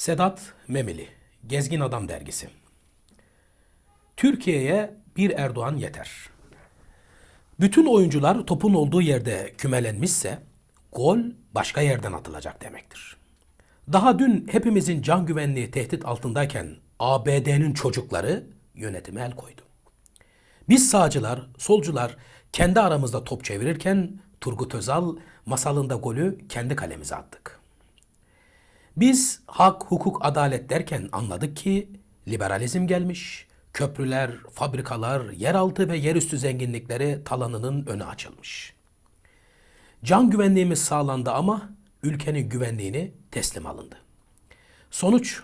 Sedat Memili, Gezgin Adam Dergisi. Türkiye'ye bir Erdoğan yeter. Bütün oyuncular topun olduğu yerde kümelenmişse gol başka yerden atılacak demektir. Daha dün hepimizin can güvenliği tehdit altındayken ABD'nin çocukları yönetime el koydu. Biz sağcılar, solcular kendi aramızda top çevirirken Turgut Özal masalında golü kendi kalemize attık. Biz hak, hukuk, adalet derken anladık ki liberalizm gelmiş, köprüler, fabrikalar, yeraltı ve yerüstü zenginlikleri talanının önü açılmış. Can güvenliğimiz sağlandı ama ülkenin güvenliğini teslim alındı. Sonuç,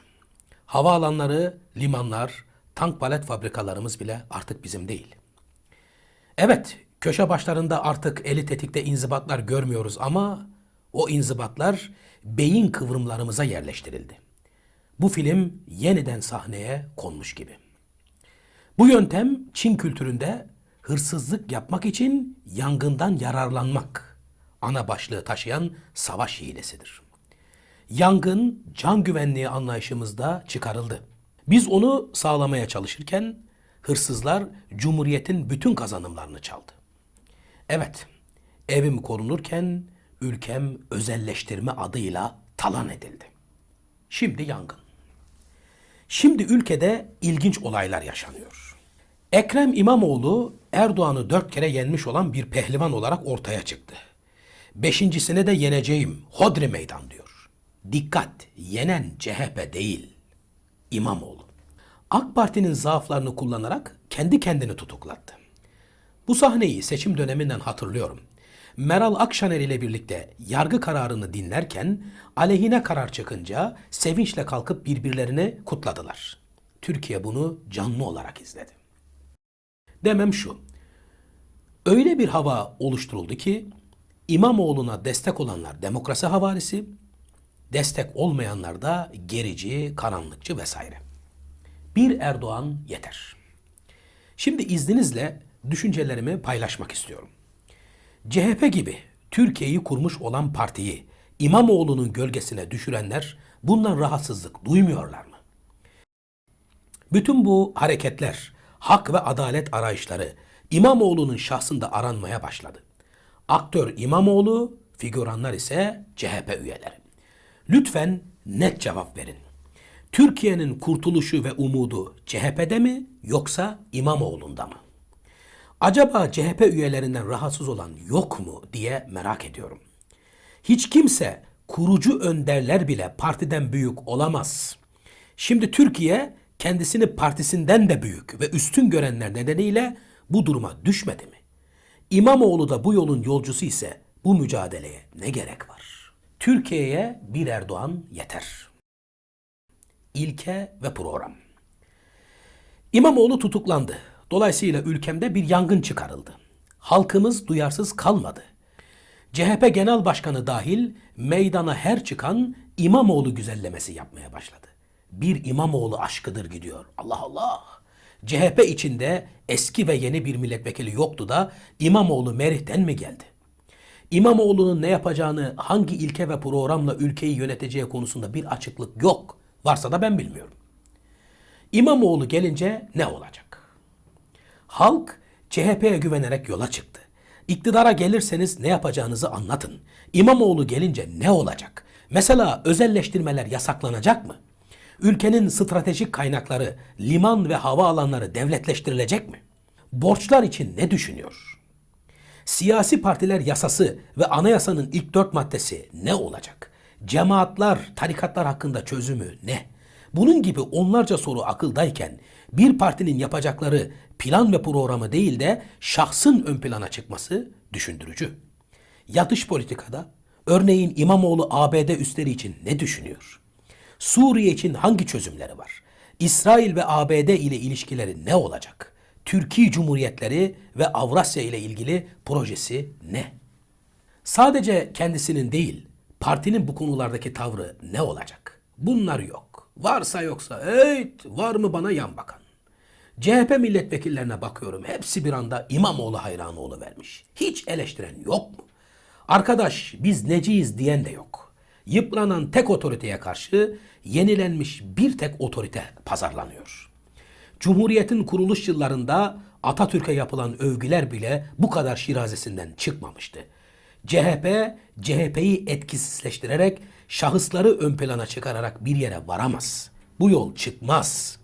havaalanları, limanlar, tank palet fabrikalarımız bile artık bizim değil. Evet, köşe başlarında artık eli tetikte inzibatlar görmüyoruz ama o inzibatlar beyin kıvrımlarımıza yerleştirildi. Bu film yeniden sahneye konmuş gibi. Bu yöntem Çin kültüründe hırsızlık yapmak için yangından yararlanmak ana başlığı taşıyan savaş hilesidir. Yangın can güvenliği anlayışımızda çıkarıldı. Biz onu sağlamaya çalışırken hırsızlar Cumhuriyet'in bütün kazanımlarını çaldı. Evet, evim korunurken ülkem özelleştirme adıyla talan edildi. Şimdi yangın. Şimdi ülkede ilginç olaylar yaşanıyor. Ekrem İmamoğlu Erdoğan'ı dört kere yenmiş olan bir pehlivan olarak ortaya çıktı. Beşincisine de yeneceğim, hodri meydan diyor. Dikkat, yenen CHP değil, İmamoğlu. AK Parti'nin zaaflarını kullanarak kendi kendini tutuklattı. Bu sahneyi seçim döneminden hatırlıyorum. Meral Akşener ile birlikte yargı kararını dinlerken aleyhine karar çıkınca sevinçle kalkıp birbirlerini kutladılar. Türkiye bunu canlı olarak izledi. Demem şu. Öyle bir hava oluşturuldu ki İmamoğlu'na destek olanlar demokrasi havarisi, destek olmayanlar da gerici, karanlıkçı vesaire. Bir Erdoğan yeter. Şimdi izninizle düşüncelerimi paylaşmak istiyorum. CHP gibi Türkiye'yi kurmuş olan partiyi İmamoğlu'nun gölgesine düşürenler bundan rahatsızlık duymuyorlar mı? Bütün bu hareketler, hak ve adalet arayışları İmamoğlu'nun şahsında aranmaya başladı. Aktör İmamoğlu, figüranlar ise CHP üyeleri. Lütfen net cevap verin. Türkiye'nin kurtuluşu ve umudu CHP'de mi yoksa İmamoğlu'nda mı? Acaba CHP üyelerinden rahatsız olan yok mu diye merak ediyorum. Hiç kimse kurucu önderler bile partiden büyük olamaz. Şimdi Türkiye kendisini partisinden de büyük ve üstün görenler nedeniyle bu duruma düşmedi mi? İmamoğlu da bu yolun yolcusu ise bu mücadeleye ne gerek var? Türkiye'ye bir Erdoğan yeter. İlke ve program. İmamoğlu tutuklandı. Dolayısıyla ülkemde bir yangın çıkarıldı. Halkımız duyarsız kalmadı. CHP Genel Başkanı dahil meydana her çıkan İmamoğlu güzellemesi yapmaya başladı. Bir İmamoğlu aşkıdır gidiyor. Allah Allah. CHP içinde eski ve yeni bir milletvekili yoktu da İmamoğlu Merih'ten mi geldi? İmamoğlu'nun ne yapacağını, hangi ilke ve programla ülkeyi yöneteceği konusunda bir açıklık yok. Varsa da ben bilmiyorum. İmamoğlu gelince ne olacak? Halk CHP'ye güvenerek yola çıktı. İktidara gelirseniz ne yapacağınızı anlatın. İmamoğlu gelince ne olacak? Mesela özelleştirmeler yasaklanacak mı? Ülkenin stratejik kaynakları, liman ve hava alanları devletleştirilecek mi? Borçlar için ne düşünüyor? Siyasi partiler yasası ve anayasanın ilk dört maddesi ne olacak? Cemaatler, tarikatlar hakkında çözümü ne? Bunun gibi onlarca soru akıldayken bir partinin yapacakları plan ve programı değil de şahsın ön plana çıkması düşündürücü. Yatış politikada örneğin İmamoğlu ABD üstleri için ne düşünüyor? Suriye için hangi çözümleri var? İsrail ve ABD ile ilişkileri ne olacak? Türkiye Cumhuriyetleri ve Avrasya ile ilgili projesi ne? Sadece kendisinin değil, partinin bu konulardaki tavrı ne olacak? Bunlar yok. Varsa yoksa, evet var mı bana yan bakan. CHP milletvekillerine bakıyorum. Hepsi bir anda İmamoğlu hayranı vermiş. Hiç eleştiren yok mu? Arkadaş biz neciyiz diyen de yok. Yıpranan tek otoriteye karşı yenilenmiş bir tek otorite pazarlanıyor. Cumhuriyetin kuruluş yıllarında Atatürk'e yapılan övgüler bile bu kadar şirazesinden çıkmamıştı. CHP, CHP'yi etkisizleştirerek şahısları ön plana çıkararak bir yere varamaz. Bu yol çıkmaz.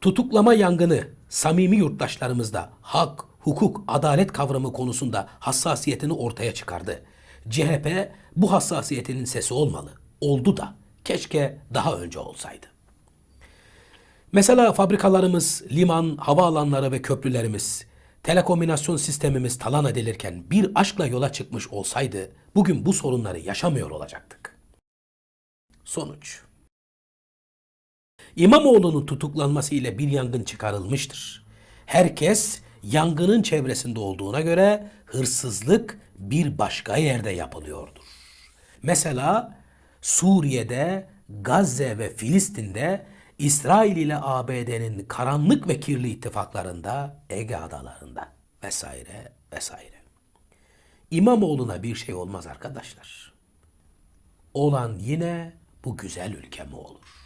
Tutuklama yangını samimi yurttaşlarımızda hak, hukuk, adalet kavramı konusunda hassasiyetini ortaya çıkardı. CHP bu hassasiyetinin sesi olmalı. Oldu da. Keşke daha önce olsaydı. Mesela fabrikalarımız, liman, havaalanları ve köprülerimiz, telekomünikasyon sistemimiz talan edilirken bir aşkla yola çıkmış olsaydı bugün bu sorunları yaşamıyor olacaktık. Sonuç İmamoğlu'nun tutuklanması ile bir yangın çıkarılmıştır. Herkes yangının çevresinde olduğuna göre hırsızlık bir başka yerde yapılıyordur. Mesela Suriye'de, Gazze ve Filistin'de, İsrail ile ABD'nin karanlık ve kirli ittifaklarında, Ege adalarında vesaire vesaire. İmamoğlu'na bir şey olmaz arkadaşlar. Olan yine bu güzel ülkeme olur.